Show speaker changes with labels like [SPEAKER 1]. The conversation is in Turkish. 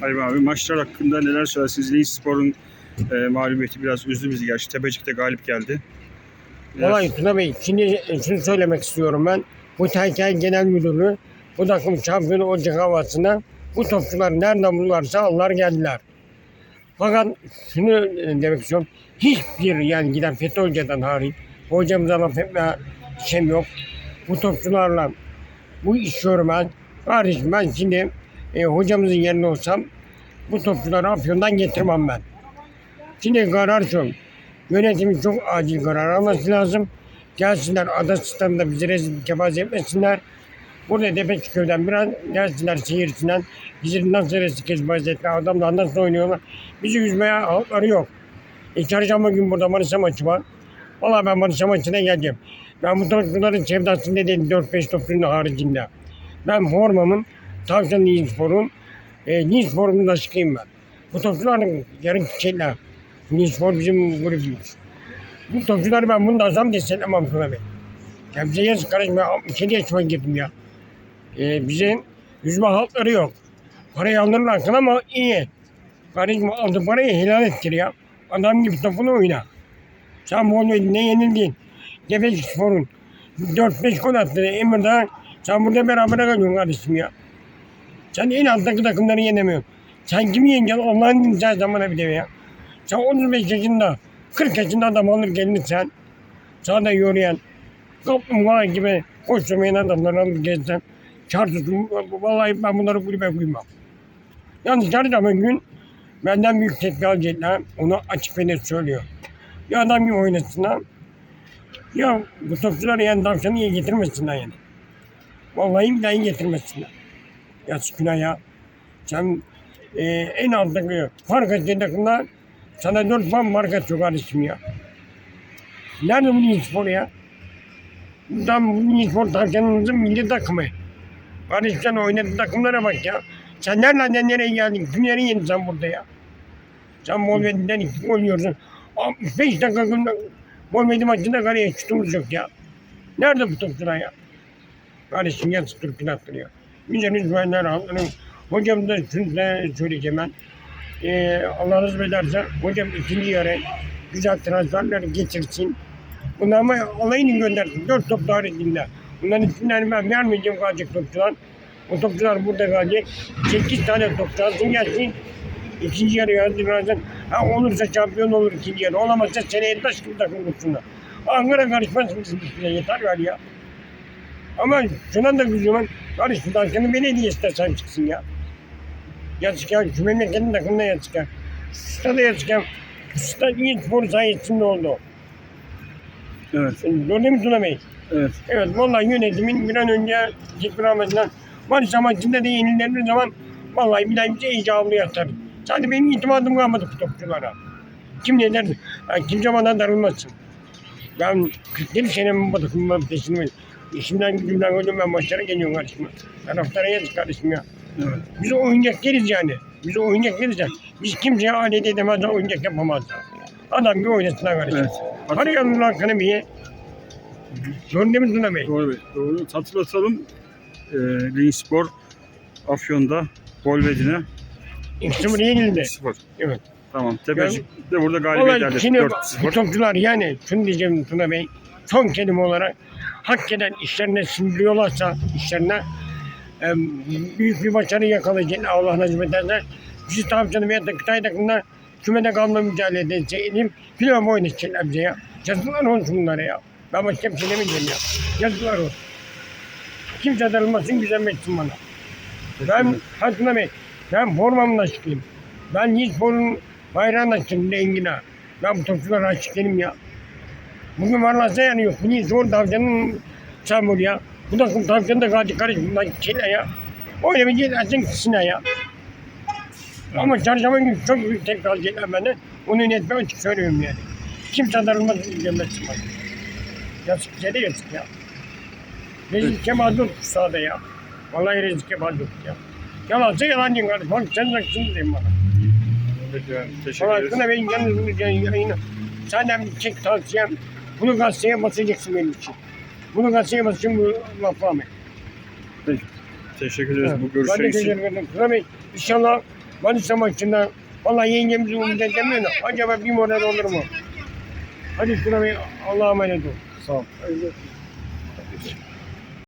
[SPEAKER 1] Hayır abi maçlar hakkında neler söylersiniz? Linç Spor'un e, mağlubiyeti biraz üzdü bizi gerçi. Tepecik'te galip geldi. Biraz-
[SPEAKER 2] Olay Tuna Bey, şimdi şunu söylemek istiyorum ben. Bu Tayken Genel Müdürü bu takım şampiyonu olacak havasına bu topçular nereden bulurlarsa alırlar geldiler. Fakat şunu e, demek istiyorum. Hiçbir yani giden Fethi Hoca'dan hariç hocamıza laf etme şeyim yok. Bu topçularla bu iş görmez. Hariç ben şimdi e, hocamızın yerinde olsam bu topçuları Afyon'dan getirmem ben. Şimdi karar şu. Yönetimin çok acil karar alması lazım. Gelsinler ada standında bizi rezil kepaze etmesinler. Burada Tepeçköy'den biraz gelsinler seyircinden. Bizi nasıl rezil kepaze ettiler, adamlar nasıl oynuyorlar. Bizi üzmeye hakları yok. E çarşamba gün burada Manisa maçı var. Valla ben Manisa maçına geleceğim. Ben bu topçuların sevdasında değilim 4-5 topçunun haricinde. Ben formamın Tavşan Nispor'un e, Nispor'un da çıkayım ben. Bu topçuların yarın şeyler. Nispor bizim grubumuz. Bu topçuları ben bunu da alsam desteklemem sana. Ya bize yazık karışma. 67 yaşıma girdim ya. Ee, bize yüzme halkları yok. Parayı alırlar ama iyi. Karışma aldı parayı helal ettir ya. Adam gibi topunu oyna. Sen bu ne yenildin? Gefek Spor'un 4-5 gol attı Emir'de. Sen burada beraber kalıyorsun kardeşim ya. Sen en alttaki takımları yenemiyorsun. Sen kimi yeneceksin Allah'ın imza zamana bile ya. Sen 35 yaşında, 40 yaşında adam alır gelir sen. Sağda yürüyen, kaplumbağa gibi koşturmayan adamları alır gezsen. Çarpırsın, vallahi ben bunları kulübe koymam. Yalnız her zaman gün benden büyük alacaklar. Onu açık ve net söylüyor. Ya adam gibi oynasınlar. Ya bu topçuları yani tavşanı iyi getirmesinler yani. Vallahi bir daha iyi getirmesinler. Günah ya. Sen e, en alttaki takımda sana dört puan marka çok kardeşim ya. Nerede bu Milli Spor ya? Buradan bu Milli Spor tavşanımızın milli takımı. Kardeşim sen oynadığın takımlara bak ya. Sen nereden nereye geldin? Kimleri yedin sen burada ya? Sen Bolvedi'den iki gol yiyorsun. 65 dakika Bolvedi maçında kaleye şutumuz yok ya. Nerede bu topçular ya? Kardeşim yazık Türk'ün hakkını ya. Güzel üzmenler halkının. Hocam da şunu söyleyeceğim ben. Ee, Allah razı ederse hocam ikinci yarı güzel transferler getirsin. Bunu ama alayını göndersin. Dört top haricinde. Bunların isimlerini ben vermeyeceğim kalacak topçular. O topçular burada kalacak. Sekiz tane topçu alsın gelsin. İkinci yarı hazırlansın. Ha olursa şampiyon olur ikinci yarı. Olamazsa seneye taş gibi takım kursunlar. Ankara karışmasın bizim üstüne yeter galiba ya. Ama şuna da güzel karıştı. Dansını belediye istersen çıksın ya. Ya. Şu memleketin takımına ya. Stada yazık ya. Stada iyi spor sayesinde oldu.
[SPEAKER 1] Evet,
[SPEAKER 2] Gördün mü Tuna Bey?
[SPEAKER 1] evet.
[SPEAKER 2] Evet vallahi yönetimin bir an önce zikri rahmetinden Manisa maçında da yenilendiği zaman vallahi bir daha bize iyice avluya atar. Sadece benim itimadım kalmadı bu topçulara. Kim ne der? Yani kimse bana darılmasın. Ben 41 senemin bu takımın peşindeyim. İşimden gücümden öldüm ben maçlara geliyorum kardeşim. Taraftara yazık kardeşim ya.
[SPEAKER 1] evet.
[SPEAKER 2] Biz oyuncak değiliz yani. Biz oyuncak değiliz yani. Biz kimseye alet edemez, oyuncak yapamazlar. Adam gibi oynasınlar kardeşim.
[SPEAKER 1] Evet.
[SPEAKER 2] Hadi yanına hakkını bir Gördün mü Tuna Bey?
[SPEAKER 1] Doğru, doğru. Hatırlatalım. E, Linç Spor Afyon'da Bolvedi'ne
[SPEAKER 2] İkisi buraya yenildi.
[SPEAKER 1] 0.
[SPEAKER 2] Evet.
[SPEAKER 1] Tamam. Tepecik de burada galibiyet elde.
[SPEAKER 2] şimdi
[SPEAKER 1] 4-0.
[SPEAKER 2] bu topçular yani şunu diyeceğim Tuna Bey. Son kelime olarak hak eden işlerine sindiriyorlarsa işlerine e, büyük bir başarı yakalayacak Allah nasip ederse. Bizi tavşanı veya da Kıtay takımında kümede kalma mücadele edeceğim. Film oynayacaklar bize ya. Yazıklar olsun bunlara ya. Ben başka bir şey demeyeceğim ya. Yazıklar olsun. Kimse darılmasın güzelmesin bana. Ben Hatuna Bey, ben formamla çıkayım. Ben hiç formun bayrağına çıktım Engin'e. Ben bu topçulara açık değilim ya. Bugün varlarsa yani yok. Bu niye zor tavşanın çamur ya. Bu takım tavşan da kaldı karış bundan şeyler ya. Öyle bir açın kişisine ya. Ama çarşamba günü çok büyük tek kalacaklar benden. Onu netme açık söylüyorum yani. Kimse darılmasın demezsin bana. Yazık de yazık ya. Rezil Kemal Dur sahada ya. Vallahi Rezil Kemal Dur ya. Yalansa yalancın kardeşim. Bak sen haksın diyeyim bana.
[SPEAKER 1] Peki, teşekkür ederiz.
[SPEAKER 2] Tuna Bey'in yalnız bunu yayını. Senden bir çek tavsiyem. Bunu gazeteye basacaksın benim için. Bunu gazeteye basacağım bu lafı Ahmet.
[SPEAKER 1] Teşekkür ederiz bu
[SPEAKER 2] Ben de
[SPEAKER 1] görüşler için.
[SPEAKER 2] teşekkür ederim. Bey inşallah Manisa maçında valla yengemizi umut edemiyor da acaba bir moral olur mu? Hadi şuna bir Allah'a emanet ol.
[SPEAKER 3] Sağ ol.
[SPEAKER 2] Hadi.